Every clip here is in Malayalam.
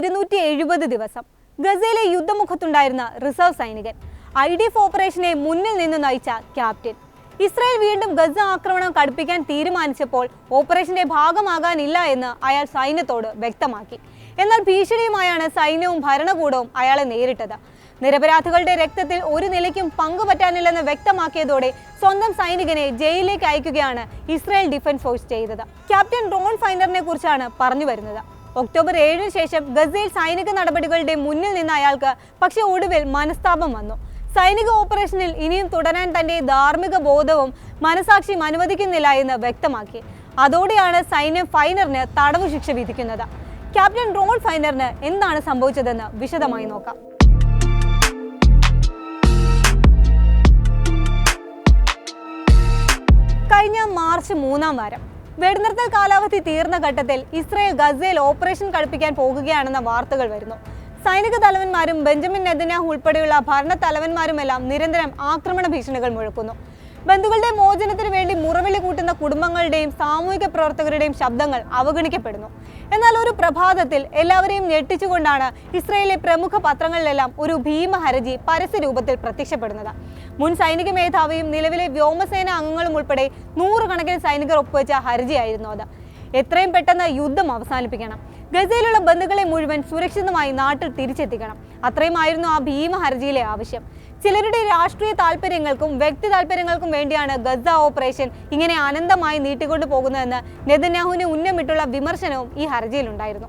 ഇരുന്നൂറ്റി എഴുപത് ദിവസം. ഗസയിലെ യുദ്ധമുഖത്തുണ്ടായിരുന്ന റിസർവ് സൈനികൻ. ഐ ഡി എഫ് ഓപ്പറേഷനെ മുന്നിൽ നിന്ന് നയിച്ച ക്യാപ്റ്റൻ. ഇസ്രായേൽ വീണ്ടും ഗസ ആക്രമണം കടുപ്പിക്കാൻ തീരുമാനിച്ചപ്പോൾ ഓപ്പറേഷന്റെ ഭാഗമാകാനില്ല എന്ന് അയാൾ സൈന്യത്തോട് വ്യക്തമാക്കി. എന്നാൽ ഭീഷണിയുമായാണ് സൈന്യവും ഭരണകൂടവും അയാളെ നേരിട്ടത്. നിരപരാധികളുടെ രക്തത്തിൽ ഒരു നിലയ്ക്കും പങ്കുപറ്റാനില്ലെന്ന് വ്യക്തമാക്കിയതോടെ സ്വന്തം സൈനികനെ ജയിലിലേക്ക് അയക്കുകയാണ് ഇസ്രായേൽ ഡിഫൻസ് ഫോഴ്സ് ചെയ്തത്. ക്യാപ്റ്റൻ റോൺ ഫൈനറിനെ കുറിച്ചാണ് പറഞ്ഞു വരുന്നത്. ഒക്ടോബർ ഏഴിന് ശേഷം ഗസയിൽ സൈനിക നടപടികളുടെ മുന്നിൽ നിന്ന അയാൾക്ക് പക്ഷേ ഒടുവിൽ മനസ്താപം വന്നു. സൈനിക ഓപ്പറേഷനിൽ ഇനിയും തുടരാൻ തന്റെ ധാർമ്മിക ബോധവും മനസാക്ഷിയും അനുവദിക്കുന്നില്ല എന്ന് വ്യക്തമാക്കി. അതോടെയാണ് സൈന്യം ഫൈനറിന് തടവു ശിക്ഷ വിധിക്കുന്നത്. ക്യാപ്റ്റൻ റോൾ ഫൈനറിന് എന്താണ് സംഭവിച്ചതെന്ന് വിശദമായി നോക്കാം. കഴിഞ്ഞ മാർച്ച് മൂന്നാം വാരം വെടിനിർത്തൽ കാലാവധി തീർന്ന ഘട്ടത്തിൽ ഇസ്രായേൽ ഗസയിൽ ഓപ്പറേഷൻ കഴിപ്പിക്കാൻ പോകുകയാണെന്ന വാർത്തകൾ വരുന്നു. സൈനിക തലവന്മാരും ബെഞ്ചമിൻ നെതന്യാഹു ഉൾപ്പെടെയുള്ള ഭരണ തലവന്മാരുമെല്ലാം നിരന്തരം ആക്രമണ ഭീഷണികൾ മുഴക്കുന്നു. ബന്ധുക്കളുടെ മോചനത്തിന് വേണ്ടി മുറവിളി കൂട്ടുന്ന കുടുംബങ്ങളുടെയും സാമൂഹിക പ്രവർത്തകരുടെയും ശബ്ദങ്ങൾ അവഗണിക്കപ്പെടുന്നു. എന്നാൽ ഒരു പ്രഭാതത്തിൽ എല്ലാവരെയും ഞെട്ടിച്ചുകൊണ്ടാണ് ഇസ്രയേലിലെ പ്രമുഖ പത്രങ്ങളിലെല്ലാം ഒരു ഭീമ ഹരജി പരസ്യ രൂപത്തിൽ പ്രത്യക്ഷപ്പെടുന്നത്. മുൻ സൈനിക മേധാവിയും നിലവിലെ വ്യോമസേന അംഗങ്ങളും ഉൾപ്പെടെ നൂറുകണക്കിന് സൈനികർ ഒപ്പുവെച്ച ഹർജിയായിരുന്നു അത്. എത്രയും പെട്ടെന്ന് യുദ്ധം അവസാനിപ്പിക്കണം. ഗസയിലുള്ള ബന്ധുക്കളെ മുഴുവൻ സുരക്ഷിതമായി നാട്ടിൽ തിരിച്ചെത്തിക്കണം. അത്രയുമായിരുന്നു ആ ഭീമ ഹർജിയിലെ ആവശ്യം. ചിലരുടെ രാഷ്ട്രീയ താല്പര്യങ്ങൾക്കും വ്യക്തി താല്പര്യങ്ങൾക്കും വേണ്ടിയാണ് ഗസ ഓപ്പറേഷൻ ഇങ്ങനെ അനന്തമായി നീട്ടിക്കൊണ്ടു പോകുന്നതെന്ന് നെതന്യാഹുവിന് ഉന്നമിട്ടുള്ള വിമർശനവും ഈ ഹർജിയിലുണ്ടായിരുന്നു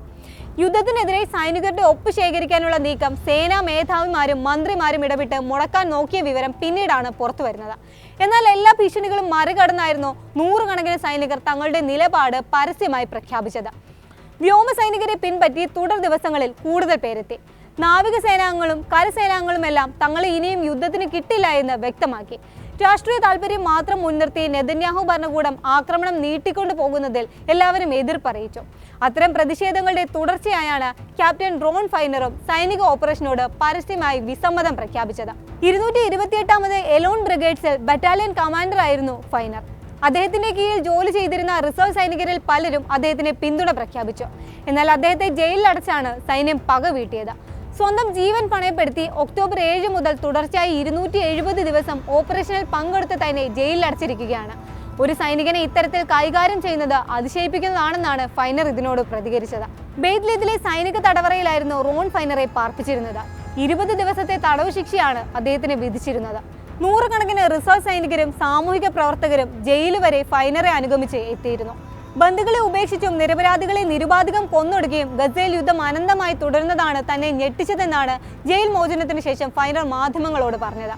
യുദ്ധത്തിനെതിരെ സൈനികരുടെ ഒപ്പ് ശേഖരിക്കാനുള്ള നീക്കം സേനാ മേധാവിമാരും മന്ത്രിമാരും ഇടപെട്ട് മുടക്കാൻ നോക്കിയ വിവരം പിന്നീടാണ് പുറത്തു വരുന്നത്. എന്നാൽ എല്ലാ ഭീഷണികളും മറികടന്നായിരുന്നു നൂറുകണക്കിന് സൈനികർ തങ്ങളുടെ നിലപാട് പരസ്യമായി പ്രഖ്യാപിച്ചത്. വ്യോമസൈനികരെ പിൻപറ്റി തുടർ ദിവസങ്ങളിൽ കൂടുതൽ പേരെത്തി. നാവികസേനാംഗങ്ങളും കരസേനാംഗങ്ങളും എല്ലാം തങ്ങളെ ഇനിയും യുദ്ധത്തിന് കിട്ടില്ല എന്ന് വ്യക്തമാക്കി. രാഷ്ട്രീയ താല്പര്യം മാത്രം മുൻനിർത്തി നെതന്യാഹു ഭരണകൂടം ആക്രമണം നീട്ടിക്കൊണ്ടു പോകുന്നതിൽ എല്ലാവരും എതിർപ്പറിയിച്ചു. അത്തരം പ്രതിഷേധങ്ങളുടെ തുടർച്ചയായാണ് ക്യാപ്റ്റൻ റോൺ ഫൈനറും സൈനിക ഓപ്പറേഷനോട് പരസ്യമായി വിസമ്മതം പ്രഖ്യാപിച്ചത്. ഇരുന്നൂറ്റി ഇരുപത്തിയെട്ടാമത് എലോൺ ബ്രിഗേഡ്സിൽ ബറ്റാലിയൻ കമാൻഡർ ആയിരുന്നു ഫൈനർ. അദ്ദേഹത്തിന്റെ കീഴിൽ ജോലി ചെയ്തിരുന്ന റിസർവ് സൈനികരിൽ പലരും അദ്ദേഹത്തിന് പിന്തുണ പ്രഖ്യാപിച്ചു. എന്നാൽ അദ്ദേഹത്തെ ജയിലിൽ അടച്ചാണ് സൈന്യം പക വീട്ടിയത്. സ്വന്തം ജീവൻ പണയപ്പെടുത്തി ഒക്ടോബർ ഏഴ് മുതൽ തുടർച്ചയായി ഇരുന്നൂറ്റി എഴുപത് ദിവസം ഓപ്പറേഷനിൽ പങ്കെടുത്ത് തന്നെ ജയിലിൽ അടച്ചിരിക്കുകയാണ്. ഒരു സൈനികനെ ഇത്തരത്തിൽ കൈകാര്യം ചെയ്യുന്നത് അതിശയിപ്പിക്കുന്നതാണെന്നാണ് ഫൈനർ ഇതിനോട് പ്രതികരിച്ചത്. ബെയ്ത്ലിദിലെ സൈനിക തടവറയിലായിരുന്നു റോൺ ഫൈനറെ പാർപ്പിച്ചിരുന്നത്. ഇരുപത് ദിവസത്തെ തടവ് ശിക്ഷയാണ് അദ്ദേഹത്തിന് വിധിച്ചിരുന്നത്. നൂറുകണക്കിന് റിസർവ് സൈനികരും സാമൂഹിക പ്രവർത്തകരും ജയിൽ വരെ ഫൈനറെ അനുഗമിച്ച് എത്തിയിരുന്നു. ബന്ധുക്കളെ ഉപേക്ഷിച്ചും നിരപരാധികളെ നിരുപാധികം കൊന്നൊടുക്കുകയും ഗസയിൽ യുദ്ധം അനന്തമായി തുടരുന്നതാണ് തന്നെ ഞെട്ടിച്ചതെന്നാണ് ജയിൽ മോചനത്തിന് ശേഷം ഫൈനൽ മാധ്യമങ്ങളോട് പറഞ്ഞത്.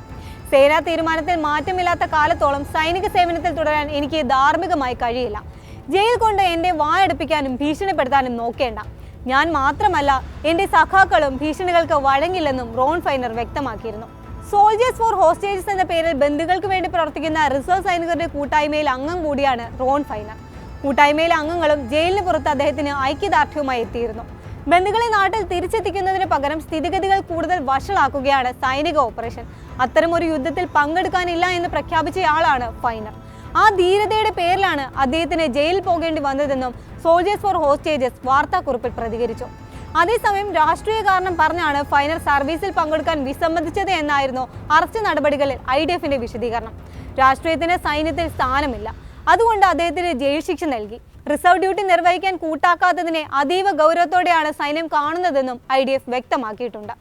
സേനാ തീരുമാനത്തിൽ മാറ്റമില്ലാത്ത കാലത്തോളം സൈനിക സേവനത്തിൽ തുടരാൻ എനിക്ക് ധാർമ്മികമായി കഴിയില്ല. ജയിൽ കൊണ്ട് എന്റെ വായടുപ്പിക്കാനും ഭീഷണിപ്പെടുത്താനും നോക്കേണ്ട. ഞാൻ മാത്രമല്ല എന്റെ സഖാക്കളും ഭീഷണികൾക്ക് വഴങ്ങില്ലെന്നും റോൺ ഫൈനർ വ്യക്തമാക്കിയിരുന്നു. സോൾജേഴ്സ് ഫോർ ഹോസ്റ്റേജസ് എന്ന പേരിൽ ബന്ധുക്കൾക്ക് വേണ്ടി പ്രവർത്തിക്കുന്ന റിസർവ് സൈനികരുടെ കൂട്ടായ്മയിൽ അംഗം കൂടിയാണ് റോൺ ഫൈനർ. കൂട്ടായ്മയിലെ അംഗങ്ങളും ജയിലിന് പുറത്ത് അദ്ദേഹത്തിന് ഐക്യദാർഢ്യവുമായി എത്തിയിരുന്നു. ബന്ധുക്കളെ നാട്ടിൽ തിരിച്ചെത്തിക്കുന്നതിന് പകരം സ്ഥിതിഗതികൾ കൂടുതൽ വഷളാക്കുകയാണ് സൈനിക ഓപ്പറേഷൻ. അത്തരമൊരു യുദ്ധത്തിൽ പങ്കെടുക്കാനില്ല എന്ന് പ്രഖ്യാപിച്ചയാളാണ് ഫൈനർ ആ ധീരതയുടെ പേരിലാണ് അദ്ദേഹത്തിന് ജയിലിൽ പോകേണ്ടി വന്നതെന്നും സോൾജേഴ്സ് ഫോർ ഹോസ്റ്റേജസ് വാർത്താക്കുറിപ്പിൽ പ്രതികരിച്ചു. അതേസമയം രാഷ്ട്രീയ കാരണം പറഞ്ഞാണ് ഫൈനൽ സർവീസിൽ പങ്കെടുക്കാൻ വിസമ്മതിച്ചത് എന്നായിരുന്നു അറസ്റ്റ് നടപടികളിൽ ഐ ഡി എഫിന്റെ വിശദീകരണം. രാഷ്ട്രീയത്തിന് സൈന്യത്തിൽ സ്ഥാനമില്ല. അതുകൊണ്ട് അദ്ദേഹത്തിന് ജയിൽ ശിക്ഷ നൽകി. റിസർവ് ഡ്യൂട്ടി നിർവഹിക്കാൻ കൂട്ടാക്കാത്തതിനെ അതീവ ഗൗരവത്തോടെയാണ് സൈന്യം കാണുന്നതെന്നും ഐ വ്യക്തമാക്കിയിട്ടുണ്ട്.